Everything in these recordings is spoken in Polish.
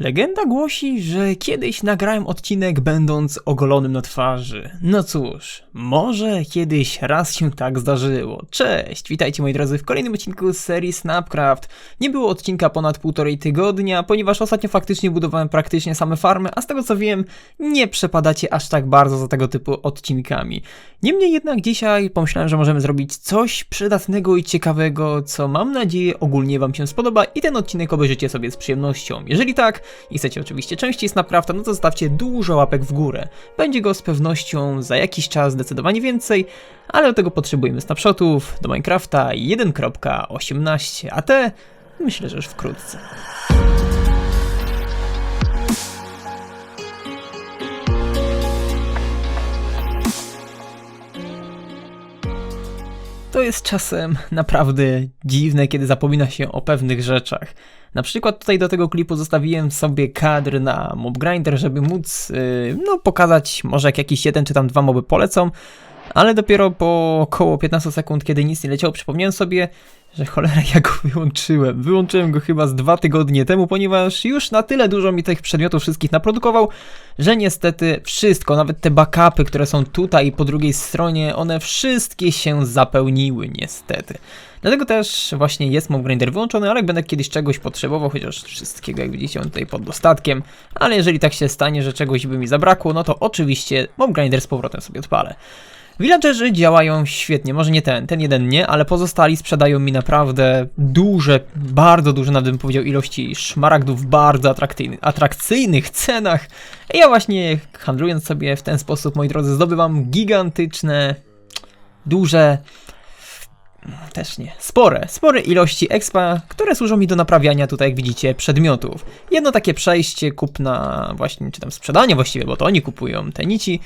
Legenda głosi, że kiedyś nagrałem odcinek będąc ogolonym na twarzy. No cóż, może kiedyś raz się tak zdarzyło. Cześć, witajcie moi drodzy w kolejnym odcinku z serii Snapcraft. Nie było odcinka ponad półtorej tygodnia, ponieważ ostatnio faktycznie budowałem praktycznie same farmy, a z tego co wiem, nie przepadacie aż tak bardzo za tego typu odcinkami. Niemniej jednak dzisiaj pomyślałem, że możemy zrobić coś przydatnego i ciekawego, co mam nadzieję ogólnie wam się spodoba i ten odcinek obejrzycie sobie z przyjemnością. Jeżeli tak, i chcecie oczywiście częściej Snapcrafta, no to zostawcie dużo łapek w górę. Będzie go z pewnością za jakiś czas zdecydowanie więcej, ale do tego potrzebujemy snapshotów do Minecrafta 1.18, a te myślę, że już wkrótce. To jest czasem naprawdę dziwne, kiedy zapomina się o pewnych rzeczach. Na przykład tutaj do tego klipu zostawiłem sobie kadr na Mob Grinder, żeby móc yy, no, pokazać może jak jakiś jeden czy tam dwa moby polecą, ale dopiero po około 15 sekund, kiedy nic nie leciało, przypomniałem sobie, że cholera ja go wyłączyłem. Wyłączyłem go chyba z dwa tygodnie temu, ponieważ już na tyle dużo mi tych przedmiotów wszystkich naprodukował, że niestety wszystko, nawet te backupy, które są tutaj po drugiej stronie, one wszystkie się zapełniły niestety. Dlatego też właśnie jest Mob Grinder wyłączony, ale jak będę kiedyś czegoś potrzebował, chociaż wszystkiego jak widzicie on tutaj pod dostatkiem, ale jeżeli tak się stanie, że czegoś by mi zabrakło, no to oczywiście Mob Grinder z powrotem sobie odpalę. Villagerzy działają świetnie, może nie ten, ten jeden nie, ale pozostali sprzedają mi naprawdę duże, bardzo duże, nawet bym powiedział, ilości szmaragdów w bardzo atrakcyjnych, cenach. I ja właśnie handlując sobie w ten sposób, moi drodzy, zdobywam gigantyczne, duże, też nie, spore, spore ilości expa, które służą mi do naprawiania tutaj, jak widzicie, przedmiotów. Jedno takie przejście, kupna właśnie, czy tam sprzedanie właściwie, bo to oni kupują te nici,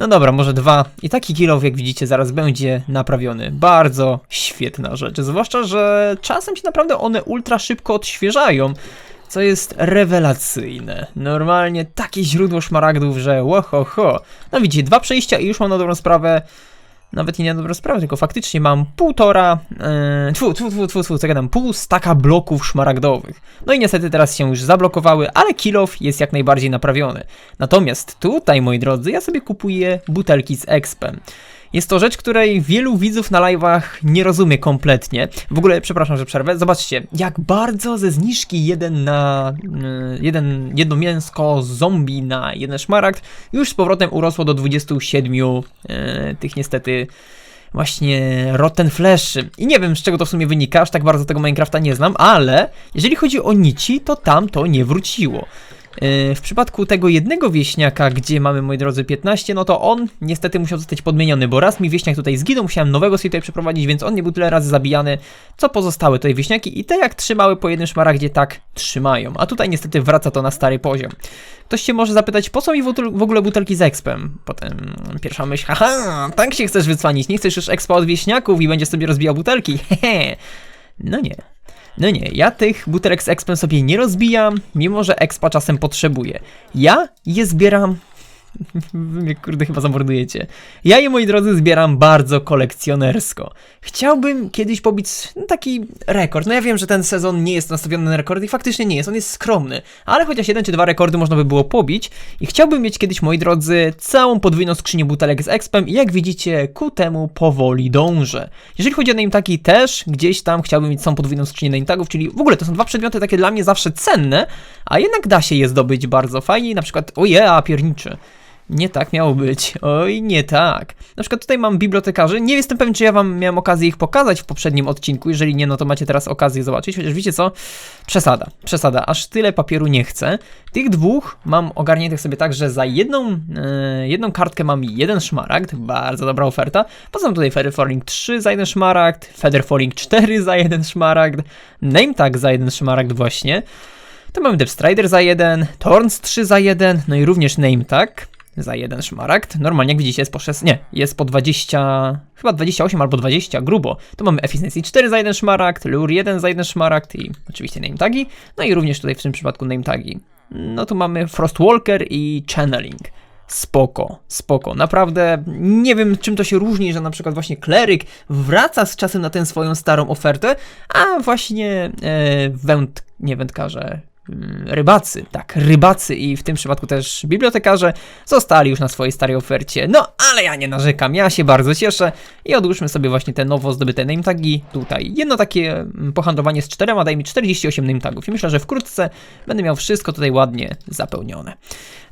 no dobra, może dwa. I taki kilow, jak widzicie, zaraz będzie naprawiony. Bardzo świetna rzecz. Zwłaszcza, że czasem się naprawdę one ultra szybko odświeżają. Co jest rewelacyjne. Normalnie takie źródło szmaragdów, że łoho ho. No widzicie, dwa przejścia i już mam na dobrą sprawę nawet nie na dobrą sprawę, tylko faktycznie mam półtora, yy, tfu, tfu, tfu, tfu, tfu, co gadam, pół staka bloków szmaragdowych. No i niestety teraz się już zablokowały, ale kilof jest jak najbardziej naprawiony. Natomiast tutaj, moi drodzy, ja sobie kupuję butelki z expem. Jest to rzecz, której wielu widzów na live'ach nie rozumie kompletnie. W ogóle, przepraszam, że przerwę. Zobaczcie, jak bardzo ze zniżki jeden na yy, jeden, jedno mięsko zombie na jeden szmaragd już z powrotem urosło do 27 yy, tych niestety właśnie Rotten Flash. I nie wiem z czego to w sumie wynika, aż tak bardzo tego Minecrafta nie znam, ale jeżeli chodzi o nici, to tam to nie wróciło. Yy, W przypadku tego jednego wieśniaka, gdzie mamy, moi drodzy, 15, no to on niestety musiał zostać podmieniony, bo raz mi wieśniak tutaj zginął, musiałem nowego sobie tutaj przeprowadzić, więc on nie był tyle razy zabijany, co pozostałe tutaj wieśniaki i te jak trzymały po jednym szmaragdzie, tak trzymają. A tutaj niestety wraca to na stary poziom. Ktoś się może zapytać, po co mi w ogóle butelki z expem? Potem pierwsza myśl, haha, tak się chcesz wycwanić, nie chcesz już expa od wieśniaków i będziesz sobie rozbijał butelki, hehe. No nie. No nie, ja tych butelek z expem sobie nie rozbijam, mimo że expa czasem potrzebuję. Ja je zbieram Wy mnie kurde chyba zamordujecie. Ja je moi drodzy zbieram bardzo kolekcjonersko. Chciałbym kiedyś pobić no, taki rekord. No ja wiem, że ten sezon nie jest nastawiony na rekord i faktycznie nie jest, on jest skromny. Ale chociaż jeden czy dwa rekordy można by było pobić i chciałbym mieć kiedyś moi drodzy całą podwójną skrzynię butelek z expem i jak widzicie ku temu powoli dążę. Jeżeli chodzi o name tagi też gdzieś tam chciałbym mieć całą podwójną skrzynię name tagów, czyli w ogóle to są dwa przedmioty takie dla mnie zawsze cenne, a jednak da się je zdobyć bardzo fajnie, na przykład oje, a pierniczy. Nie tak miało być. Oj, nie tak. Na przykład tutaj mam bibliotekarzy. Nie jestem pewien, czy ja wam miałem okazję ich pokazać w poprzednim odcinku. Jeżeli nie, no to macie teraz okazję zobaczyć. Chociaż wiecie co? Przesada. Przesada. Aż tyle papieru nie chcę. Tych dwóch mam ogarniętych sobie tak, że za jedną, e, jedną kartkę mam jeden szmaragd. Bardzo dobra oferta. Poza tym tutaj Feather Falling 3 za jeden szmaragd. Feather Falling 4 za jeden szmaragd. Name Tag za jeden szmaragd właśnie. To mamy Depth Strider za jeden, Thorns 3 za jeden, no i również Name Tag za jeden szmaragd. Normalnie jak widzicie jest po 6, nie, jest po 20, chyba 28 albo 20, grubo. Tu mamy Efficiency 4 za jeden szmaragd, Lure 1 za jeden szmaragd i oczywiście name tagi. No i również tutaj w tym przypadku name tagi. No tu mamy Frostwalker i Channeling. Spoko, spoko. Naprawdę nie wiem czym to się różni, że na przykład właśnie kleryk wraca z czasem na tę swoją starą ofertę, a właśnie e, węd, nie wędkarze, rybacy, tak, rybacy i w tym przypadku też bibliotekarze zostali już na swojej starej ofercie. No, ale ja nie narzekam, ja się bardzo cieszę i odłóżmy sobie właśnie te nowo zdobyte name tagi tutaj. Jedno takie mm, pohandlowanie z czterema daje mi 48 name tagów i myślę, że wkrótce będę miał wszystko tutaj ładnie zapełnione.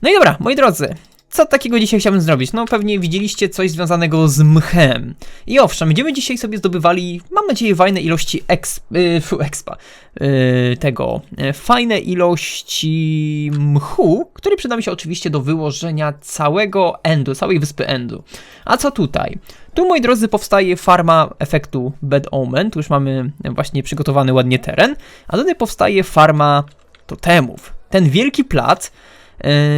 No i dobra, moi drodzy, co takiego dzisiaj chciałbym zrobić? No pewnie widzieliście coś związanego z mchem. I owszem, będziemy dzisiaj sobie zdobywali, mam nadzieję, fajne ilości exp, yy, expa, yy, tego, yy, fajne ilości mchu, który przyda mi się oczywiście do wyłożenia całego endu, całej wyspy endu. A co tutaj? Tu, moi drodzy, powstaje farma efektu Bad Omen, tu już mamy właśnie przygotowany ładnie teren, a tutaj powstaje farma totemów. Ten wielki plac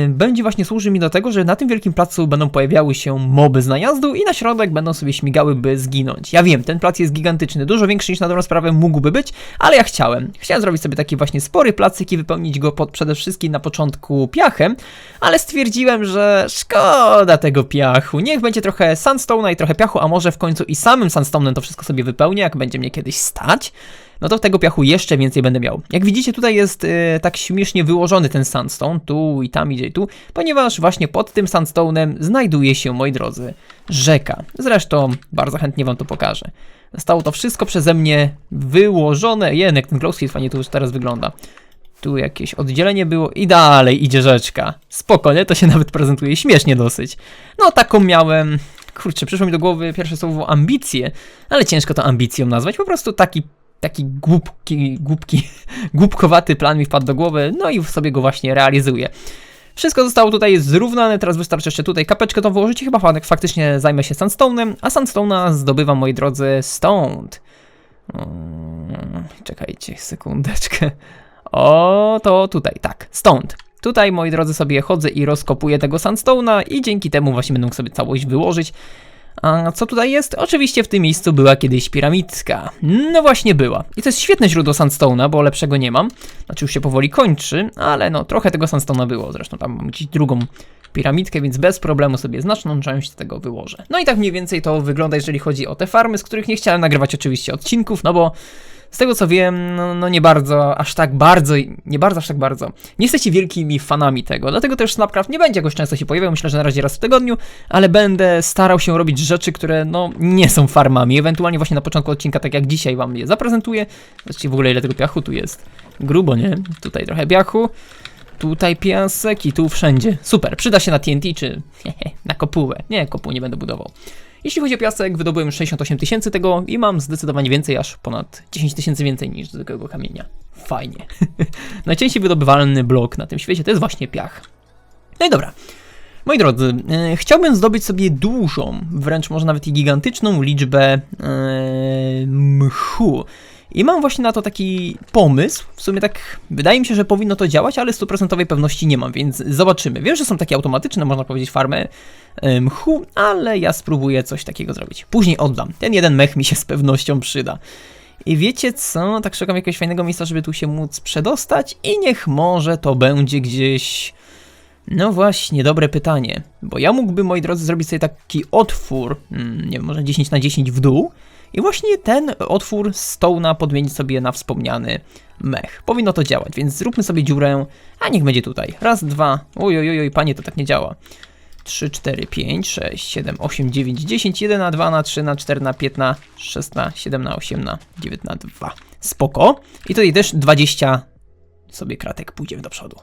będzie właśnie służył mi do tego, że na tym wielkim placu będą pojawiały się moby z najazdu i na środek będą sobie śmigały, by zginąć. Ja wiem, ten plac jest gigantyczny, dużo większy niż na dobrą sprawę mógłby być, ale ja chciałem. Chciałem zrobić sobie taki właśnie spory placyk i wypełnić go pod, przede wszystkim na początku piachem, ale stwierdziłem, że szkoda tego piachu. Niech będzie trochę sandstone'a i trochę piachu, a może w końcu i samym sandstone'em to wszystko sobie wypełnię, jak będzie mnie kiedyś stać no to tego piachu jeszcze więcej będę miał. Jak widzicie, tutaj jest e, tak śmiesznie wyłożony ten sandstone, tu i tam idzie i tu, ponieważ właśnie pod tym sandstone'em znajduje się, moi drodzy, rzeka. Zresztą bardzo chętnie wam to pokażę. Zostało to wszystko przeze mnie wyłożone. Jednak ten glowspeed fajnie tu już teraz wygląda. Tu jakieś oddzielenie było i dalej idzie rzeczka. Spokojnie, to się nawet prezentuje śmiesznie dosyć. No taką miałem... Kurczę, przyszło mi do głowy pierwsze słowo ambicje, ale ciężko to ambicją nazwać. Po prostu taki taki głupki, głupki, głupkowaty plan mi wpadł do głowy, no i sobie go właśnie realizuję. Wszystko zostało tutaj zrównane, teraz wystarczy jeszcze tutaj kapeczkę to wyłożyć i chyba faktycznie zajmę się sandstone'em, a sandstone'a zdobywam, moi drodzy, stąd. Hmm, czekajcie sekundeczkę. O, to tutaj, tak, stąd. Tutaj, moi drodzy, sobie chodzę i rozkopuję tego sandstone'a i dzięki temu właśnie będę mógł sobie całość wyłożyć. A co tutaj jest? Oczywiście w tym miejscu była kiedyś piramidka. No właśnie była. I to jest świetne źródło sandstone'a, bo lepszego nie mam. Znaczy już się powoli kończy, ale no trochę tego sandstone'a było. Zresztą tam mam gdzieś drugą piramidkę, więc bez problemu sobie znaczną część tego wyłożę. No i tak mniej więcej to wygląda, jeżeli chodzi o te farmy, z których nie chciałem nagrywać oczywiście odcinków, no bo z tego co wiem, no, no, nie bardzo, aż tak bardzo, nie bardzo, aż tak bardzo. Nie jesteście wielkimi fanami tego, dlatego też Snapcraft nie będzie jakoś często się pojawiał, myślę, że na razie raz w tygodniu, ale będę starał się robić rzeczy, które no nie są farmami, ewentualnie właśnie na początku odcinka, tak jak dzisiaj wam je zaprezentuję. Zobaczcie w ogóle ile tego piachu tu jest. Grubo, nie? Tutaj trochę piachu. Tutaj piasek i tu wszędzie. Super, przyda się na TNT czy na kopułę. Nie, kopuł nie będę budował. Jeśli chodzi o piasek, wydobyłem już 68 tysięcy tego i mam zdecydowanie więcej, aż ponad 10 tysięcy więcej niż zwykłego kamienia. Fajnie. Najczęściej wydobywalny blok na tym świecie to jest właśnie piach. No i dobra. Moi drodzy, e, chciałbym zdobyć sobie dużą, wręcz może nawet i gigantyczną liczbę e, mchu. I mam właśnie na to taki pomysł. W sumie tak wydaje mi się, że powinno to działać, ale stuprocentowej pewności nie mam, więc zobaczymy. Wiem, że są takie automatyczne, można powiedzieć, farmy mchu, ale ja spróbuję coś takiego zrobić. Później oddam. Ten jeden mech mi się z pewnością przyda. I wiecie co? Tak szukam jakiegoś fajnego miejsca, żeby tu się móc przedostać i niech może to będzie gdzieś... No właśnie, dobre pytanie. Bo ja mógłbym, moi drodzy, zrobić sobie taki otwór, hmm, nie wiem, może 10 na 10 w dół, i właśnie ten otwór Stone'a podmienić sobie na wspomniany mech. Powinno to działać, więc zróbmy sobie dziurę, a niech będzie tutaj. Raz, dwa, oj, oj, oj, panie, to tak nie działa. 3, 4, 5, 6, 7, 8, 9, 10, 1 na 2 na 3 na 4 na 5 na 6 na 7 na 8 na 9 na 2. Spoko. I tutaj też 20 sobie kratek pójdziemy do przodu.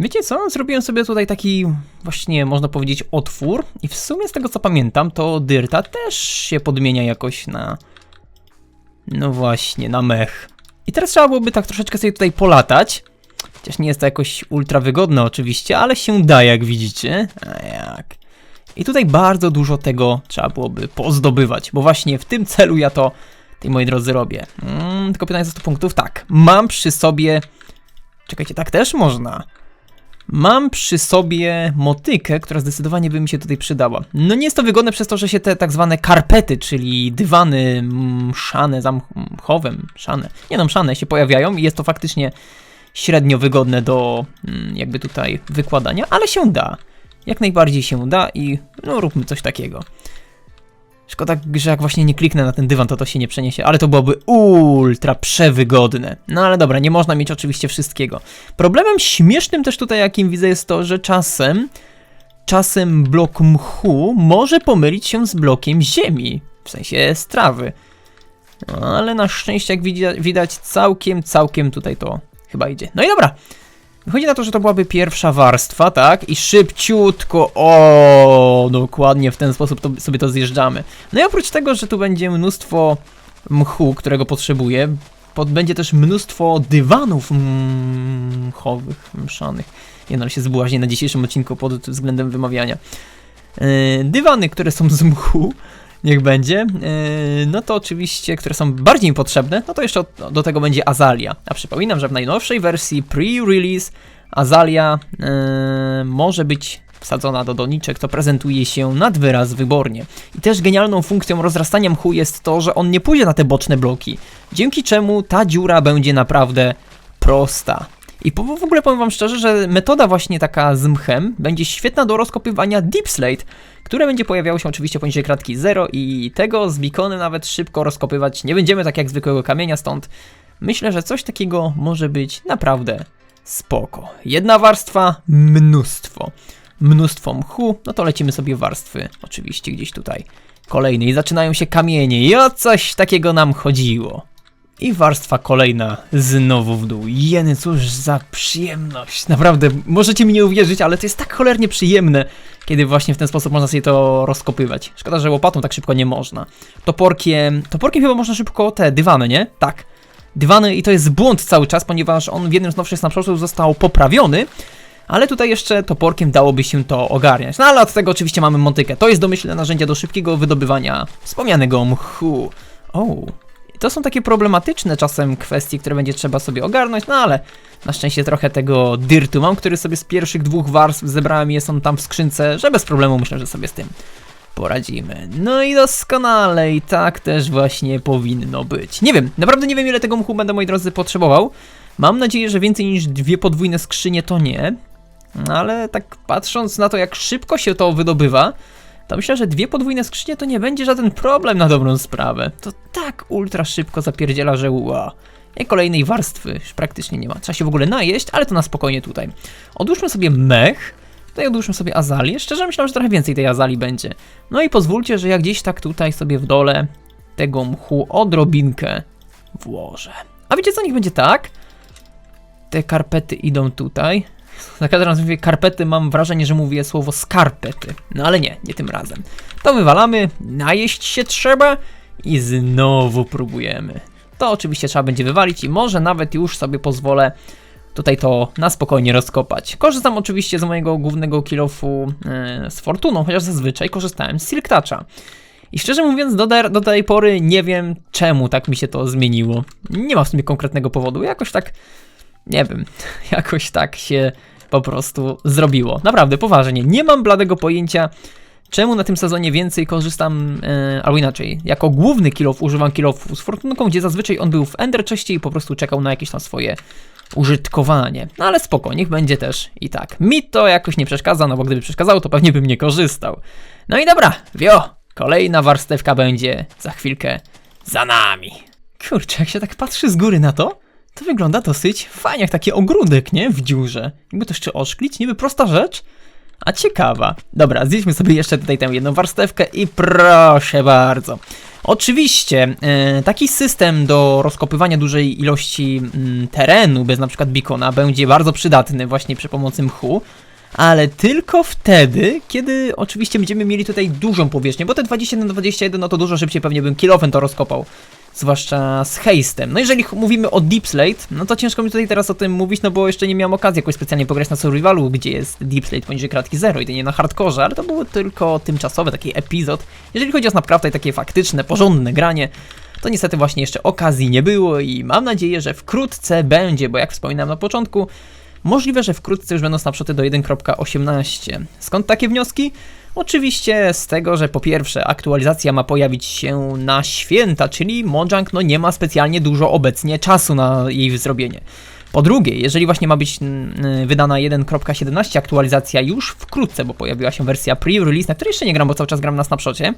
Wiecie co? Zrobiłem sobie tutaj taki właśnie można powiedzieć otwór i w sumie z tego co pamiętam to Dyrta też się podmienia jakoś na no właśnie, na mech. I teraz trzeba byłoby tak troszeczkę sobie tutaj polatać. Chociaż nie jest to jakoś ultra wygodne oczywiście, ale się da jak widzicie. A jak? I tutaj bardzo dużo tego trzeba byłoby pozdobywać, bo właśnie w tym celu ja to, tej moi drodzy, robię. Mm, tylko pytanie za 100 punktów. Tak, mam przy sobie... Czekajcie, tak też można. Mam przy sobie motykę, która zdecydowanie by mi się tutaj przydała. No nie jest to wygodne przez to, że się te tak zwane karpety, czyli dywany mszane, zamchowe, mszane, nie no, mszane się pojawiają i jest to faktycznie średnio wygodne do mm, jakby tutaj wykładania, ale się da. Jak najbardziej się da i no róbmy coś takiego. Szkoda, że jak właśnie nie kliknę na ten dywan, to to się nie przeniesie, ale to byłoby ultra przewygodne. No ale dobra, nie można mieć oczywiście wszystkiego. Problemem śmiesznym też tutaj, jakim widzę, jest to, że czasem, czasem blok mchu może pomylić się z blokiem ziemi, w sensie strawy. No, ale na szczęście, jak widać, całkiem, całkiem tutaj to chyba idzie. No i dobra. Wychodzi na to, że to byłaby pierwsza warstwa, tak? I szybciutko, o, dokładnie w ten sposób to, sobie to zjeżdżamy. No i oprócz tego, że tu będzie mnóstwo mchu, którego potrzebuję, pod, będzie też mnóstwo dywanów mchowych, mszanych. Nie no, się zbłaźnię na dzisiejszym odcinku pod względem wymawiania. Yy, dywany, które są z mchu, niech będzie. Yy, no to oczywiście, które są bardziej potrzebne, no to jeszcze do tego będzie Azalia. A przypominam, że w najnowszej wersji pre-release Azalia yy, może być wsadzona do doniczek, to prezentuje się nad wyraz wybornie. I też genialną funkcją rozrastania mchu jest to, że on nie pójdzie na te boczne bloki, dzięki czemu ta dziura będzie naprawdę prosta. I po, w ogóle powiem wam szczerze, że metoda właśnie taka z mchem będzie świetna do rozkopywania Deep Slate, które będzie pojawiało się oczywiście poniżej kratki 0 i tego z bikonem nawet szybko rozkopywać nie będziemy tak jak zwykłego kamienia, stąd myślę, że coś takiego może być naprawdę spoko. Jedna warstwa, mnóstwo. Mnóstwo mchu, no to lecimy sobie warstwy, oczywiście gdzieś tutaj kolejne i zaczynają się kamienie i o coś takiego nam chodziło. I warstwa kolejna znowu w dół. Jeny, cóż za przyjemność. Naprawdę, możecie mi nie uwierzyć, ale to jest tak cholernie przyjemne, kiedy właśnie w ten sposób można sobie to rozkopywać. Szkoda, że łopatą tak szybko nie można. Toporkiem, toporkiem chyba można szybko te dywany, nie? Tak. Dywany i to jest błąd cały czas, ponieważ on w jednym z nowszych snapshotów został poprawiony, ale tutaj jeszcze toporkiem dałoby się to ogarniać. No ale od tego oczywiście mamy motykę. To jest domyślne narzędzie do szybkiego wydobywania wspomnianego mchu. O, to są takie problematyczne czasem kwestie, które będzie trzeba sobie ogarnąć, no ale na szczęście trochę tego dirtu mam, który sobie z pierwszych dwóch warstw zebrałem i jest on tam w skrzynce, że bez problemu myślę, że sobie z tym poradzimy. No i doskonale i tak też właśnie powinno być. Nie wiem, naprawdę nie wiem ile tego mchu będę moi drodzy potrzebował. Mam nadzieję, że więcej niż dwie podwójne skrzynie to nie. Ale tak patrząc na to jak szybko się to wydobywa, to myślę, że dwie podwójne skrzynie to nie będzie żaden problem na dobrą sprawę. To tak ultra szybko zapierdziela, że ua. I kolejnej warstwy już praktycznie nie ma. Trzeba się w ogóle najeść, ale to na spokojnie tutaj. Odłóżmy sobie mech. Tutaj odłóżmy sobie azalię. Szczerze myślałem, że trochę więcej tej azali będzie. No i pozwólcie, że ja gdzieś tak tutaj sobie w dole tego mchu odrobinkę włożę. A wiecie co, niech będzie tak. Te karpety idą tutaj. Za każdym razem mówię karpety, mam wrażenie, że mówię słowo skarpety. No ale nie, nie tym razem. To wywalamy, najeść się trzeba i znowu próbujemy. To oczywiście trzeba będzie wywalić i może nawet już sobie pozwolę tutaj to na spokojnie rozkopać. Korzystam oczywiście z mojego głównego kilofu yy, z fortuną, chociaż zazwyczaj korzystałem z Silk Toucha. I szczerze mówiąc, do, do tej pory nie wiem czemu tak mi się to zmieniło. Nie ma w sumie konkretnego powodu. Jakoś tak, nie wiem, jakoś tak się po prostu zrobiło. Naprawdę, poważnie. Nie mam bladego pojęcia, czemu na tym sezonie więcej korzystam, e, albo inaczej, jako główny kilof używam kilofu z fortunką, gdzie zazwyczaj on był w Ender częściej i po prostu czekał na jakieś tam swoje użytkowanie. No ale spoko, niech będzie też i tak. Mi to jakoś nie przeszkadza, no bo gdyby przeszkadzało, to pewnie bym nie korzystał. No i dobra, wio, kolejna warstewka będzie za chwilkę za nami. Kurczę, jak się tak patrzy z góry na to, to wygląda dosyć fajnie, jak taki ogródek, nie? W dziurze. Jakby to jeszcze oszklić, niby prosta rzecz, a ciekawa. Dobra, zjedźmy sobie jeszcze tutaj tę jedną warstewkę i proszę bardzo. Oczywiście, yy, taki system do rozkopywania dużej ilości yy, terenu bez na przykład bikona będzie bardzo przydatny właśnie przy pomocy mchu, ale tylko wtedy, kiedy oczywiście będziemy mieli tutaj dużą powierzchnię, bo te 21 na 21 no to dużo szybciej pewnie bym kilofen to rozkopał zwłaszcza z hejstem. No jeżeli mówimy o Deep Slate, no to ciężko mi tutaj teraz o tym mówić, no bo jeszcze nie miałem okazji jakoś specjalnie pograć na survivalu, gdzie jest Deep Slate poniżej kratki 0 i to nie na hardkorze, ale to było tylko tymczasowe, taki epizod. Jeżeli chodzi o Snapcrafta i takie faktyczne, porządne granie, to niestety właśnie jeszcze okazji nie było i mam nadzieję, że wkrótce będzie, bo jak wspominałem na początku, możliwe, że wkrótce już będą snapshoty do 1.18. Skąd takie wnioski? Oczywiście z tego, że po pierwsze aktualizacja ma pojawić się na święta, czyli Mojang no nie ma specjalnie dużo obecnie czasu na jej zrobienie. Po drugie, jeżeli właśnie ma być mm, wydana 1.17 aktualizacja już wkrótce, bo pojawiła się wersja pre-release, na której jeszcze nie gram, bo cały czas gram na snapshocie,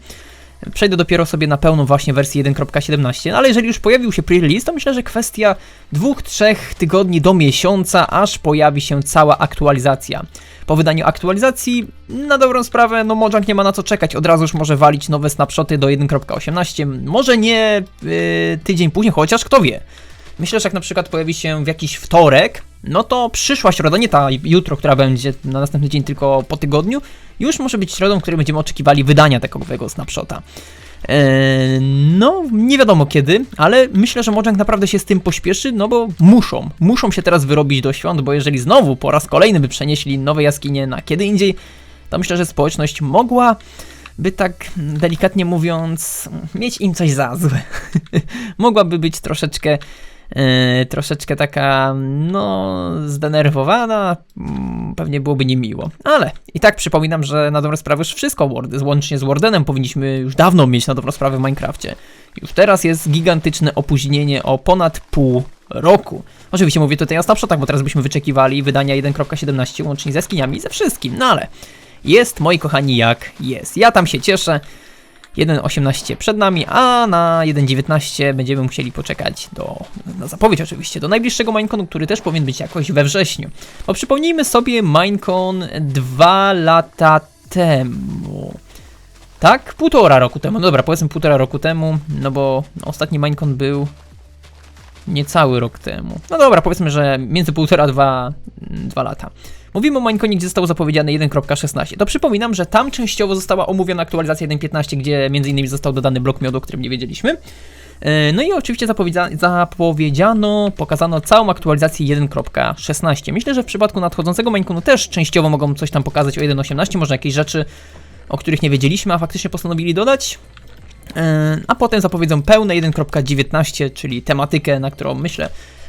Przejdę dopiero sobie na pełną właśnie wersję 1.17, ale jeżeli już pojawił się pre-release, to myślę, że kwestia dwóch, trzech tygodni do miesiąca, aż pojawi się cała aktualizacja. Po wydaniu aktualizacji, na dobrą sprawę, no Mojang nie ma na co czekać, od razu już może walić nowe snapshoty do 1.18, może nie yy, tydzień później, chociaż kto wie. Myślę, że jak na przykład pojawi się w jakiś wtorek, no to przyszła środa, nie ta jutro, która będzie na następny dzień, tylko po tygodniu, już może być środą, w której będziemy oczekiwali wydania takowego snapshota. Eee, no, nie wiadomo kiedy, ale myślę, że Mojang naprawdę się z tym pośpieszy, no bo muszą, muszą się teraz wyrobić do świąt, bo jeżeli znowu po raz kolejny by przenieśli nowe jaskinie na kiedy indziej, to myślę, że społeczność mogła by tak delikatnie mówiąc mieć im coś za złe. Mogłaby być troszeczkę troszeczkę taka, no, zdenerwowana, mm, pewnie byłoby niemiło. Ale i tak przypominam, że na dobrą sprawę już wszystko, Word, łącznie z Wardenem, powinniśmy już dawno mieć na dobrą sprawę w Minecrafcie. Już teraz jest gigantyczne opóźnienie o ponad pół roku. Oczywiście mówię tutaj o snapshotach, bo teraz byśmy wyczekiwali wydania 1.17 łącznie ze skiniami, ze wszystkim, no ale jest, moi kochani, jak jest. Ja tam się cieszę. 1.18 przed nami, a na 1.19 będziemy musieli poczekać do, na zapowiedź oczywiście, do najbliższego Mineconu, który też powinien być jakoś we wrześniu. Bo przypomnijmy sobie Minecon dwa lata temu. Tak? Półtora roku temu. No dobra, powiedzmy półtora roku temu, no bo ostatni Minecon był niecały rok temu. No dobra, powiedzmy, że między półtora a dwa, dwa lata. Mówimy o Mineconie, gdzie został zapowiedziany 1.16. To przypominam, że tam częściowo została omówiona aktualizacja 1.15, gdzie m.in. został dodany blok miodu, o którym nie wiedzieliśmy. E, no i oczywiście zapowiedziano, pokazano całą aktualizację 1.16. Myślę, że w przypadku nadchodzącego Mineconu też częściowo mogą coś tam pokazać o 1.18, może jakieś rzeczy, o których nie wiedzieliśmy, a faktycznie postanowili dodać. E, a potem zapowiedzą pełne 1.19, czyli tematykę, na którą myślę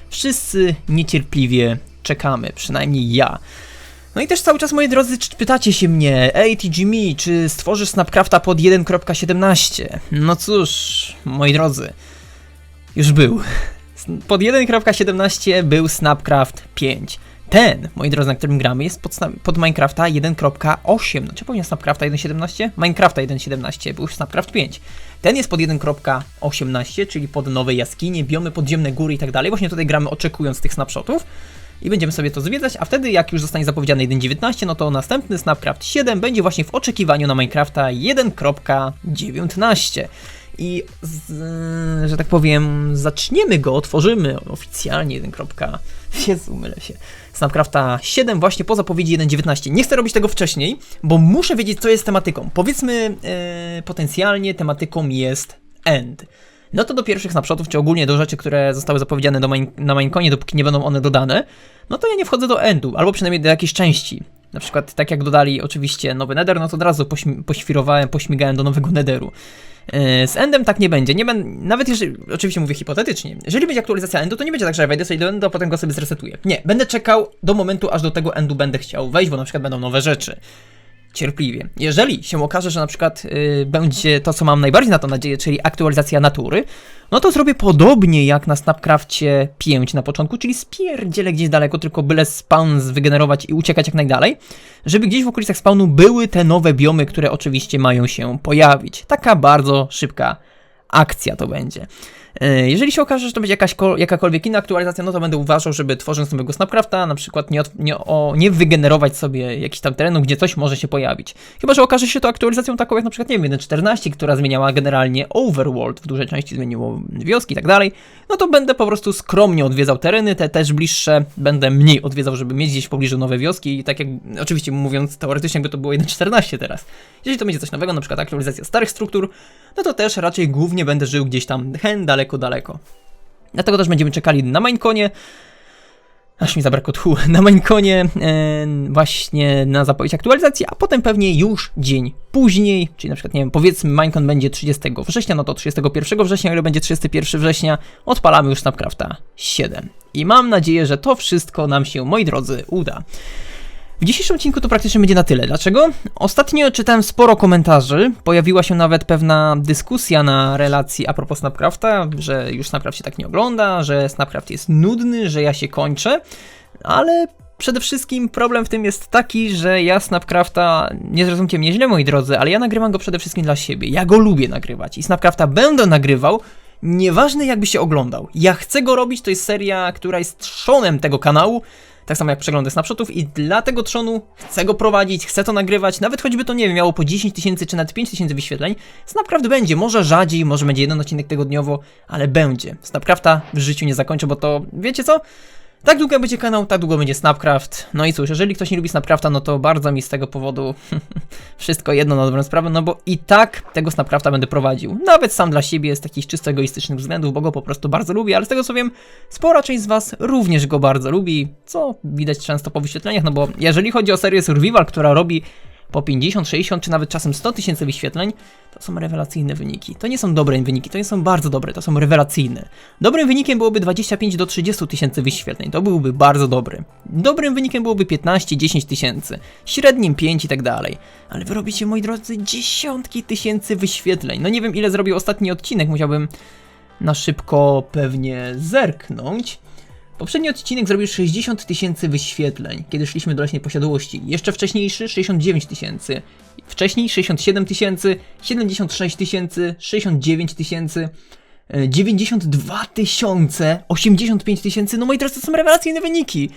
wszyscy niecierpliwie czekamy, przynajmniej ja. No i też cały czas, moi drodzy, pytacie się mnie, ej TGMe, czy stworzysz Snapcrafta pod 1.17? No cóż, moi drodzy, już był. Pod 1.17 był Snapcraft 5. Ten, moi drodzy, na którym gramy, jest pod, pod Minecrafta 1.8. No czy powinien Snapcrafta 1.17? Minecrafta 1.17, był Snapcraft 5. Ten jest pod 1.18, czyli pod nowe jaskinie, biomy, podziemne góry i tak dalej. Właśnie tutaj gramy oczekując tych snapshotów i będziemy sobie to zwiedzać, a wtedy jak już zostanie zapowiedziany 1.19, no to następny Snapcraft 7 będzie właśnie w oczekiwaniu na Minecrafta 1.19. I z, że tak powiem, zaczniemy go, otworzymy oficjalnie 1. Jezu, mylę się. Snapcrafta 7 właśnie po zapowiedzi 1.19. Nie chcę robić tego wcześniej, bo muszę wiedzieć, co jest tematyką. Powiedzmy, yy, potencjalnie tematyką jest end no to do pierwszych snapshotów, czy ogólnie do rzeczy, które zostały zapowiedziane do main, na Mineconie, dopóki nie będą one dodane, no to ja nie wchodzę do endu, albo przynajmniej do jakiejś części. Na przykład tak jak dodali oczywiście nowy nether, no to od razu pośmi poświrowałem, pośmigałem do nowego netheru. Yy, z endem tak nie będzie. Nie ben, nawet jeżeli, oczywiście mówię hipotetycznie, jeżeli będzie aktualizacja endu, to nie będzie tak, że ja wejdę sobie do endu, a potem go sobie zresetuję. Nie, będę czekał do momentu, aż do tego endu będę chciał wejść, bo na przykład będą nowe rzeczy cierpliwie. Jeżeli się okaże, że na przykład yy, będzie to, co mam najbardziej na to nadzieję, czyli aktualizacja natury, no to zrobię podobnie jak na Snapcrafcie 5 na początku, czyli spierdzielę gdzieś daleko, tylko byle spawn wygenerować i uciekać jak najdalej, żeby gdzieś w okolicach spawnu były te nowe biomy, które oczywiście mają się pojawić. Taka bardzo szybka akcja to będzie. E, jeżeli się okaże, że to będzie jakaś, jakakolwiek inna aktualizacja, no to będę uważał, żeby tworząc nowego Snapcrafta, na przykład nie, nie, o, nie wygenerować sobie jakiś tam terenu, gdzie coś może się pojawić. Chyba, że okaże się to aktualizacją taką jak na przykład, nie wiem, 1.14, która zmieniała generalnie Overworld, w dużej części zmieniło wioski i tak dalej, no to będę po prostu skromnie odwiedzał tereny, te też bliższe będę mniej odwiedzał, żeby mieć gdzieś w pobliżu nowe wioski i tak jak, oczywiście mówiąc teoretycznie, jakby to było 1.14 teraz. Jeżeli to będzie coś nowego, na przykład aktualizacja starych struktur, no to też raczej głównie będę żył gdzieś tam hen daleko, daleko. Dlatego też będziemy czekali na Mineconie. Aż mi zabrakło tchu. Na Mineconie e, właśnie na zapowiedź aktualizacji, a potem pewnie już dzień później, czyli na przykład, nie wiem, powiedzmy Minecon będzie 30 września, no to 31 września, ile będzie 31 września, odpalamy już Snapcrafta 7. I mam nadzieję, że to wszystko nam się, moi drodzy, uda. W dzisiejszym odcinku to praktycznie będzie na tyle. Dlaczego? Ostatnio czytałem sporo komentarzy, pojawiła się nawet pewna dyskusja na relacji a propos Snapcrafta, że już Snapcraft się tak nie ogląda, że Snapcraft jest nudny, że ja się kończę, ale Przede wszystkim problem w tym jest taki, że ja Snapcrafta, nie zrozumcie mnie źle moi drodzy, ale ja nagrywam go przede wszystkim dla siebie. Ja go lubię nagrywać i Snapcrafta będę nagrywał, nieważne jakby się oglądał. Ja chcę go robić, to jest seria, która jest trzonem tego kanału, tak samo jak przeglądy snapshotów i dla tego trzonu chcę go prowadzić, chcę to nagrywać, nawet choćby to nie wiem, miało po 10 tysięcy czy nawet 5 tysięcy wyświetleń, Snapcraft będzie, może rzadziej, może będzie jeden odcinek tygodniowo, ale będzie. Snapcrafta w życiu nie zakończę, bo to, wiecie co? Tak długo będzie kanał, tak długo będzie Snapcraft. No i cóż, jeżeli ktoś nie lubi Snapcrafta, no to bardzo mi z tego powodu wszystko jedno na dobrą sprawę, no bo i tak tego Snapcrafta będę prowadził. Nawet sam dla siebie z takich czysto egoistycznych względów, bo go po prostu bardzo lubię, ale z tego co wiem, spora część z was również go bardzo lubi, co widać często po wyświetleniach, no bo jeżeli chodzi o serię Survival, która robi po 50, 60 czy nawet czasem 100 tysięcy wyświetleń, to są rewelacyjne wyniki. To nie są dobre wyniki, to nie są bardzo dobre, to są rewelacyjne. Dobrym wynikiem byłoby 25 do 30 tysięcy wyświetleń, to byłby bardzo dobry. Dobrym wynikiem byłoby 15, 10 tysięcy, średnim 5 i tak dalej. Ale wy robicie, moi drodzy, dziesiątki tysięcy wyświetleń. No nie wiem ile zrobił ostatni odcinek, musiałbym na szybko pewnie zerknąć. Poprzedni odcinek zrobił 60 tysięcy wyświetleń, kiedy szliśmy do leśnej posiadłości. Jeszcze wcześniejszy 69 tysięcy. Wcześniej 67 tysięcy, 76 tysięcy, 69 tysięcy, e, 92 tysiące, 85 tysięcy. No moi drodzy, to są rewelacyjne wyniki.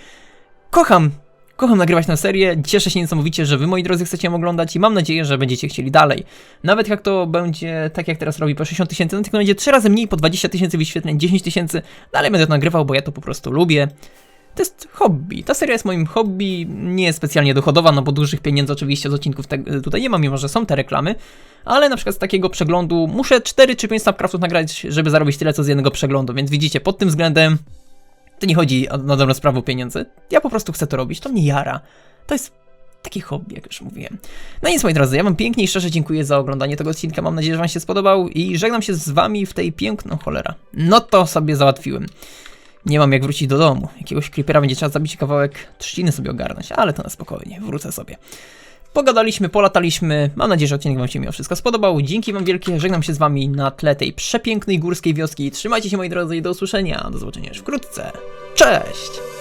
Kocham, kocham nagrywać tę serię. Cieszę się niesamowicie, że wy moi drodzy chcecie ją oglądać i mam nadzieję, że będziecie chcieli dalej. Nawet jak to będzie tak jak teraz robi po 60 tysięcy, no tylko będzie 3 razy mniej, po 20 tysięcy wyświetleń, 10 tysięcy. Dalej będę to nagrywał, bo ja to po prostu lubię. To jest hobby. Ta seria jest moim hobby, nie jest specjalnie dochodowa, no bo dużych pieniędzy oczywiście z odcinków te, tutaj nie mam, mimo że są te reklamy, ale na przykład z takiego przeglądu muszę 4 czy 5 Snapcraftów nagrać, żeby zarobić tyle co z jednego przeglądu, więc widzicie, pod tym względem to nie chodzi o, na dobrą sprawę o pieniądze. Ja po prostu chcę to robić, to mnie jara. To jest takie hobby, jak już mówiłem. No nic, moi drodzy, ja wam pięknie i szczerze dziękuję za oglądanie tego odcinka. Mam nadzieję, że wam się spodobał i żegnam się z wami w tej piękną cholera. No to sobie załatwiłem. Nie mam jak wrócić do domu. Jakiegoś creepera będzie trzeba zabić kawałek trzciny sobie ogarnąć, ale to na spokojnie, wrócę sobie. Pogadaliśmy, polataliśmy. Mam nadzieję, że odcinek Wam się mimo wszystko spodobał. Dzięki Wam wielkie. Żegnam się z Wami na tle tej przepięknej górskiej wioski. Trzymajcie się moi drodzy i do usłyszenia. Do zobaczenia już wkrótce. Cześć!